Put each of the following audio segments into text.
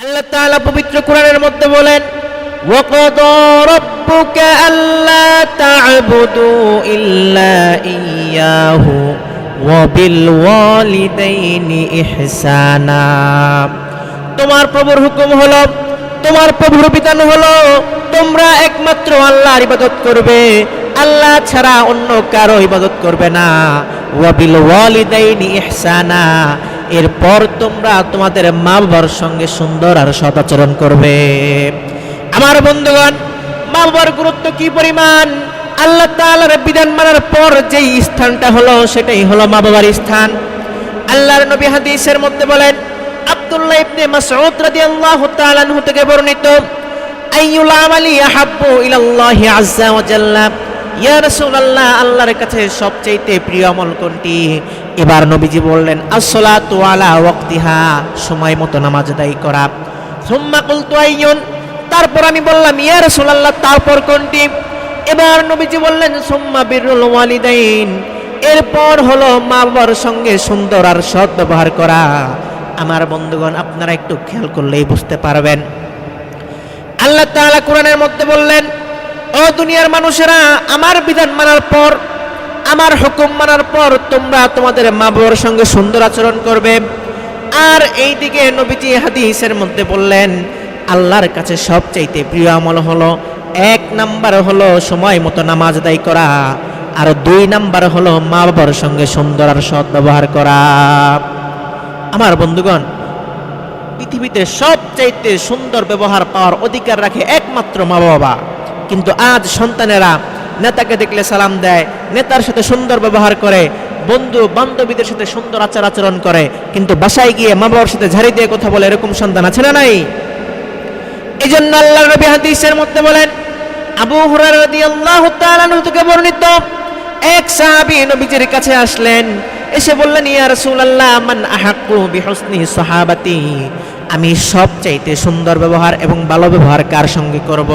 আল্লাহ তাআলা পবিত্র কোরআনের মধ্যে বলেন وَقَضَى رَبُّكَ أَلَّا تَعْبُدُوا إِلَّا إِيَّاهُ وَبِالْوَالِدَيْنِ إِحْسَانًا তোমার প্রভুর হুকুম হলো তোমার প্রভুর বিধান হলো তোমরা একমাত্র আল্লাহর ইবাদত করবে আল্লাহ ছাড়া অন্য কারো ইবাদত করবে না ওয়াবিল ওয়ালিদাইনি ইহসানা এরপর তোমরা তোমাদের মা বাবার সঙ্গে সুন্দর আর সদাচরণ করবে। আমার বন্ধুগণ মা বাবার গুরুত্ব কি পরিমাণ? আল্লাহ তাআলার বিধান মানার পর যেই স্থানটা হলো, সেটাই হলো মা বাবার স্থান। আল্লাহর নবী হাদিসের মধ্যে বলেন, আব্দুল্লাহ ইবনে মাসউদ রাদিয়াল্লাহু তাআলা আনহু থেকে বর্ণিত, আইয়ুল আমালি আহাব্বু ইলাল্লাহি আজ্জা ওয়া জাল্লা। ইয়া রাসূলুল্লাহ, আল্লাহর কাছে সবচেয়ে প্রিয় আমল কোনটি? এবার নবীজি বললেন, আসসালাতু আলা ওয়াক্তিহা সময় মতো নামাজ আদায় করা। সুম্মা কুলতু আইয়ুন, তারপর আমি বললাম, ইয়া রাসূলুল্লাহ তারপর কোনটি? এবার নবীজি বললেন, সুম্মা বিরুল ওয়ালিদাইন এরপর হলো মা বাবার সঙ্গে সুন্দর আর সৎ ব্যবহার করা। আমার বন্ধুগণ, আপনারা একটু খেয়াল করলেই বুঝতে পারবেন। আল্লাহ তাআলা কোরআনের মধ্যে বললেন, ও দুনিয়ার মানুষেরা, আমার বিধান মানার পর আমার হুকুম মানার পর তোমরা তোমাদের মা বাবার সঙ্গে সুন্দর আচরণ করবে। আর এই দিকে নবীজি হাদিসের মধ্যে বললেন, আল্লাহর কাছে সবচাইতে প্রিয় আমল হলো এক নাম্বার হলো সময় মতো নামাজ আদায় করা, আর দুই নাম্বার হলো মা বাবার সঙ্গে সুন্দর আর সৎ ব্যবহার করা। আমার বন্ধুগণ, পৃথিবীতে সবচাইতে সুন্দর ব্যবহার পাওয়ার অধিকার রাখে একমাত্র মা বাবা। কিন্তু আজ সন্তানেরা নেতাকে দেখলে সালাম দেয়, নেতার সাথে সুন্দর ব্যবহার করে, বন্ধু বান্ধবীদের সাথে সুন্দর আচার আচরণ করে, কিন্তু বাসায় গিয়ে মা বাবার সাথে ঝাড়ি দিয়ে কথা বলে এরকম সন্তান আছে না নাই? এই জন্য আল্লাহ নবী হাদিসের মধ্যে বলেন, আবু হুরায়রা রাদিয়াল্লাহু তাআলা থেকে বর্ণিত এক সাহাবী নবীজির কাছে আসলেন, এসে বললেন, ইয়া রাসূলুল্লাহ, মান আহাক্কু বিহুসনি সাহাবাতি? আমি সবচাইতে সুন্দর ব্যবহার এবং ভালো ব্যবহার কার সঙ্গে করব?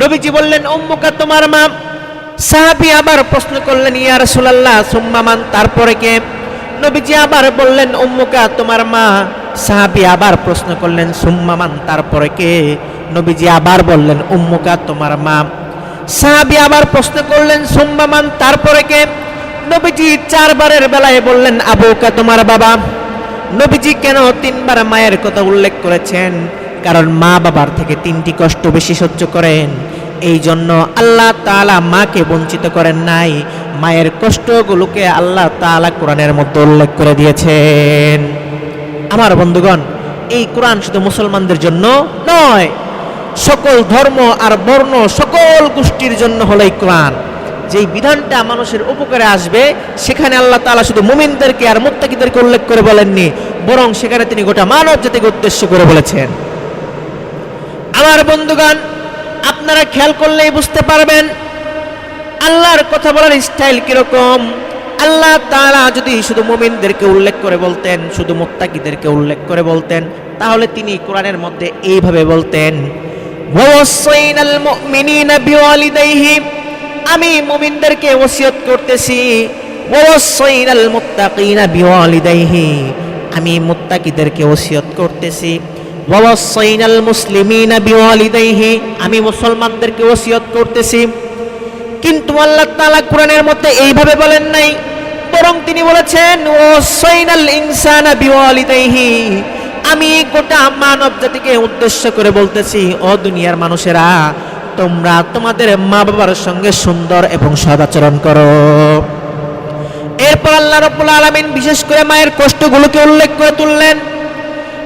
নবীজি বললেন, উম্মুকা তোমার মা। সাহাবী আবার প্রশ্ন করলেন, ইয়া রাসূলুল্লাহ, সুম্মা মান? তারপরে কে? নবীজি আবার বললেন, উম্মুকা তোমার মা। সাহাবী আবার প্রশ্ন করলেন, সুম্মা মান? তারপরে কে? নবীজি আবার বললেন, উম্মুকা তোমার মা। সাহাবী আবার প্রশ্ন করলেন, সুম্মা মান? তারপরে কে? নবীজি চারবারের বেলায় বললেন, আবুকা তোমার বাবা। নবীজি কেন তিনবার মায়ের কথা উল্লেখ করেছেন? কারণ মা বাবার থেকে তিনটি কষ্ট বেশি সহ্য করেন। এই জন্য আল্লাহ তাআলা মাকে বঞ্চিত করেন নাই। মায়ের কষ্টগুলোকে আল্লাহ তাআলা কোরআনের মধ্যে উল্লেখ করে দিয়েছেন। আমার বন্ধুগণ, এই কোরআন শুধু মুসলমানদের জন্য নয়, সকল ধর্ম আর বর্ণ, সকল গোষ্ঠীর জন্য হলো এই কোরআন। যেই বিধানটা মানুষের উপকারে আসবে, সেখানে আল্লাহ তালা শুধু মুমিনদেরকে আর মুত্তাকিদেরকে উল্লেখ করে বলেননি, বরং সেখানে তিনি গোটা মানব জাতিকে উদ্দেশ্য করে বলেছেন। আমার বন্ধুগণ, আপনারা খেয়াল করলেই বুঝতে পারবেন, আল্লাহর কথা বলার স্টাইল কীরকম। আল্লাহ তাআলা যদি শুধু মুমিনদেরকে উল্লেখ করে বলতেন, শুধু মোত্তাকিদেরকে উল্লেখ করে বলতেন, তাহলে তিনি কোরআনের মধ্যে এইভাবে বলতেন আমি মুমিনদেরকে ওসিয়ত করতেছি আমি মুত্তাকিদেরকে ওসিয়ত করতেছি। ওয়াসাইনাল মুসলিমিনা বিওয়ালিদাইহি আমি মুসলমানদেরকে ওসিয়ত করতেছি। কিন্তু আল্লাহ তাআলা কোরআনের মধ্যে এইভাবে বলেন নাই, বরং তিনি বলেছেন ওয়াসাইনাল ইনসানা বিওয়ালিদাইহি। আমি গোটা মানব জাতিকে উদ্দেশ্য করে বলতেছি, ও দুনিয়ার মানুষেরা, তোমরা তোমাদের মা বাবার সঙ্গে সুন্দর এবং সদাচরণ করো। এরপর আল্লাহ রাব্বুল আলামিন বিশেষ করে মায়ের কষ্টগুলোকে উল্লেখ করে তুললেন।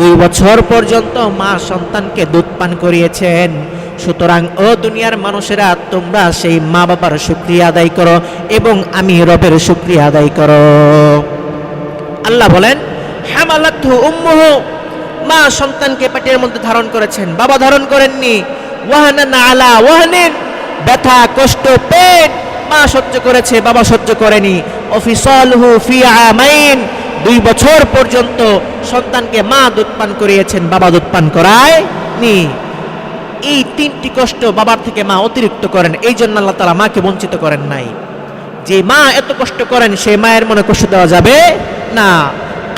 দুই বছর পর্যন্ত মা সন্তানকে দুধ পান করিয়েছেন। সুতরাং, ও দুনিয়ার মানুষেরা, তোমরা সেই মা বাবার শুক্রিয়া আদায় করো এবং আমি রবের শুক্রিয়া আদায় করো। আল্লাহ বলেন, হামালাতহু উম্মুহু। মা সন্তানকে পেটের মধ্যে ধারণ করেছেন। বাবা ধারণ করেননি। ওয়াহানান আলা ওয়াহানিন। ব্যথা, কষ্ট, পেট মা সহ্য করেছে, বাবা সহ্য করেনি। অফিসলহু ফি আমাইন দুই বছর পর্যন্ত সন্তানকে মা দুধ পান করিয়েছেন বাবা দুধ পান করায় নি এই তিনটি কষ্ট বাবার থেকে মা অতিরিক্ত করেন, এই জন্য আল্লাহ তালা মাকে বঞ্চিত করেন নাই। যে মা এত কষ্ট করেন, সেই মায়ের মনে কষ্ট দেওয়া যাবে না।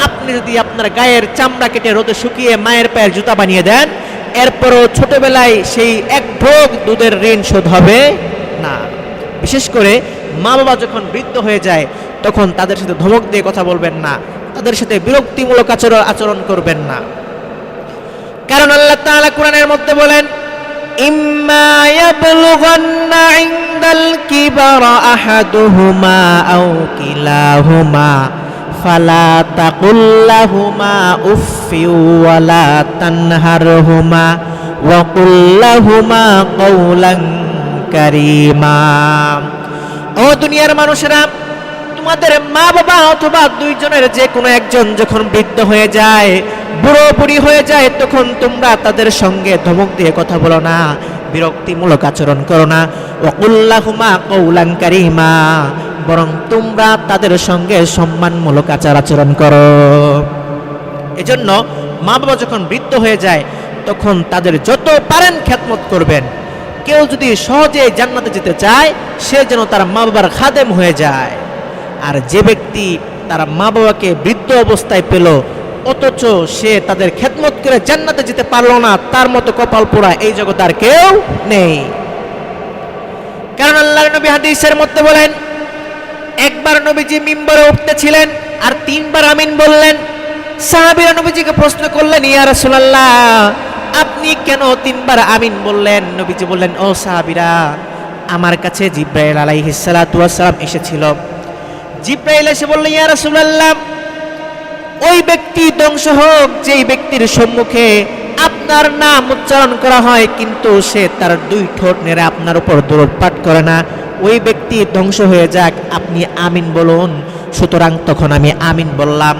আপনি যদি আপনার গায়ের চামড়া কেটে রোদে শুকিয়ে মায়ের পায়ের জুতা বানিয়ে দেন, এরপরও ছোটবেলায় সেই এক ভোগ দুধের ঋণ শোধ হবে না। বিশেষ করে মা বাবা যখন বৃদ্ধ হয়ে যায় তখন তাদের সাথে ধমক দিয়ে কথা বলবেন না। তাদের সাথে বিরক্তিমূলক আচরণ আচরণ করবেন না। কারণ আল্লাহ তাআলা কোরআনের মধ্যে বলেন, ইম্মা ইয়াবলুগান্না ইনদাল কিবারা আহাদুহুমা আও কিলাহুমা, ফালা তাকুল লাহুমা উফফি ওয়ালা তানহারহুমা, ওয়া কুল লাহুমা কওলান কারীমা। ও দুনিয়ার মানুষেরা তোমাদের মা বাবা অথবা দুইজনের যে কোনো একজন যখন বৃদ্ধ হয়ে যায়, বুড়ো বুড়ি হয়ে যায়, তখন তোমরা তাদের সঙ্গে ধমক দিয়ে কথা বলো না, বিরক্তিমূলক আচরণ করো না। ওকুল্লাহুমা কৌলাং কারিমা, বরং তোমরা তাদের সঙ্গে সম্মানমূলক আচার আচরণ করো। এজন্য মা বাবা যখন বৃদ্ধ হয়ে যায়, তখন তাদের যত পারেন খ্যাতমত করবেন। কেউ যদি সহজে জান্নাতে যেতে চায়, সে যেন তার মা বাবার খাদেম হয়ে যায়। আর যে ব্যক্তি তার মা বাবাকে বৃদ্ধ অবস্থায় পেল, অথচ সে তাদের খেদমত করে জান্নাতে যেতে পারল না, তার মতো কপাল পোড়া এই জগৎ আর কেউ নেই। কারণ আল্লাহ নবী হাদিসের মধ্যে বলেন, একবার নবীজি মিম্বরে উঠতেছিলেন আর তিনবার আমিন বললেন। সাহাবীরা নবীজিকে প্রশ্ন করলেন, ইয়া রাসূলুল্লাহ, আপনি কেন তিনবার আমিন বললেন? নবীজি বললেন, ও সাহাবিরা, আমার কাছে জিব্রাইল আলাইহিস সালাতু ওয়াস সালাম এসেছিল। জিব্রাইল এসে বললেন ইয়া রাসূলুল্লাহ, ওই ব্যক্তি ধ্বংস হোক, যেই ব্যক্তির সম্মুখে আপনার নাম উচ্চারণ করা হয়, কিন্তু সে তার দুই ঠোঁট নেড়ে আপনার উপর দূরত পাঠ করে না। ওই ব্যক্তি ধ্বংস হয়ে যাক, আপনি আমিন বলুন। সুতরাং তখন আমি আমিন বললাম।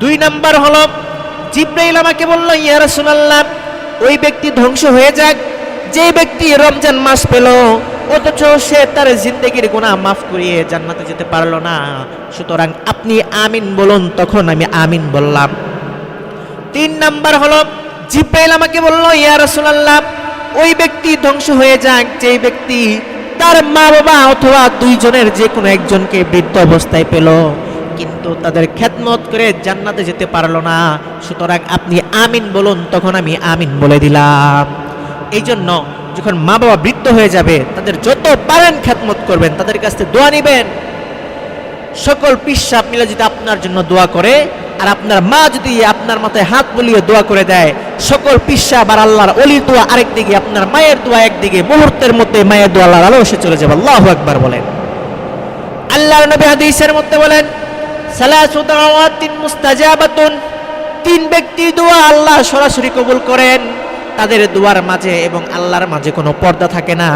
দুই নাম্বার হলো, জিব্রাইল আমাকে বলল, ইয়া রাসূলুল্লাহ, ওই ব্যক্তি ধ্বংস হয়ে যাক যে ব্যক্তি রমজান মাস পেল অথচ সে তার জিন্দগির গুনাহ মাফ করিয়ে জান্নাতে যেতে পারল না। সুতরাং আপনি আমিন বলুন, তখন আমি আমিন বললাম। তিন নাম্বার হলো, জিব্রাইল আমাকে বলল, ইয়া রাসূলুল্লাহ, ওই ব্যক্তি ধ্বংস হয়ে যাক, যেই ব্যক্তি তার মা বাবা অথবা দুইজনের যে কোনো একজনকে বৃদ্ধ অবস্থায় পেল, কিন্তু তাদের খেদমত করে জান্নাতে যেতে পারল না। সুতরাং আপনি আমিন বলুন, তখন আমি আমিন বলে দিলাম। এই জন্য যখন মা বাবা বৃদ্ধ হয়ে যাবে, তাদের যত পারেন খ্যাতমত করবেন, তাদের কাছ থেকে দোয়া নিবেন। সকল পিসাব মিলে যদি আপনার জন্য দোয়া করে, আর আপনার মা যদি আপনার মাথায় হাত বলিয়ে দোয়া করে দেয়, সকল পিসাব আর আল্লাহর অলির দোয়া আরেক দিকে, আপনার মায়ের দোয়া একদিকে মুহূর্তের মধ্যে মায়ের দোয়া আল্লাহর আলো এসে চলে যাবে। আল্লাহু একবার বলেন। আল্লাহর নবী হাদিসের মধ্যে বলেন সালাসু দাওয়াতিন মুস্তাজাবাতুন। তিন ব্যক্তি দোয়া আল্লাহ সরাসরি কবুল করেন। তাদের দুয়ার মাঝে এবং আল্লাহর মাঝে কোনো পর্দা থাকে না।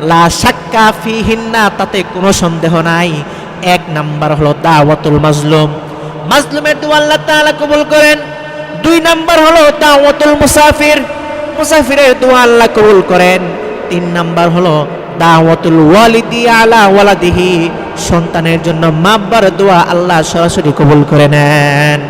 লা শাক্কা ফিহিন্না, তাতে কোনো সন্দেহ নাই। এক নাম্বার হলো দাওয়াতুল মাজলুম। মাজলুমের দোয়া আল্লাহ তাআলা কবুল করেন। দুই নাম্বার হলো দাওয়াতুল মুসাফির। মুসাফিরের দোয়া আল্লাহ কবুল করেন। তিন নাম্বার হলো দাওয়াতুল ওয়ালিদি আলা ওয়ালাদিহি। সন্তানের জন্য মাব্বার দোয়া আল্লাহ সরাসরি কবুল করে নেন।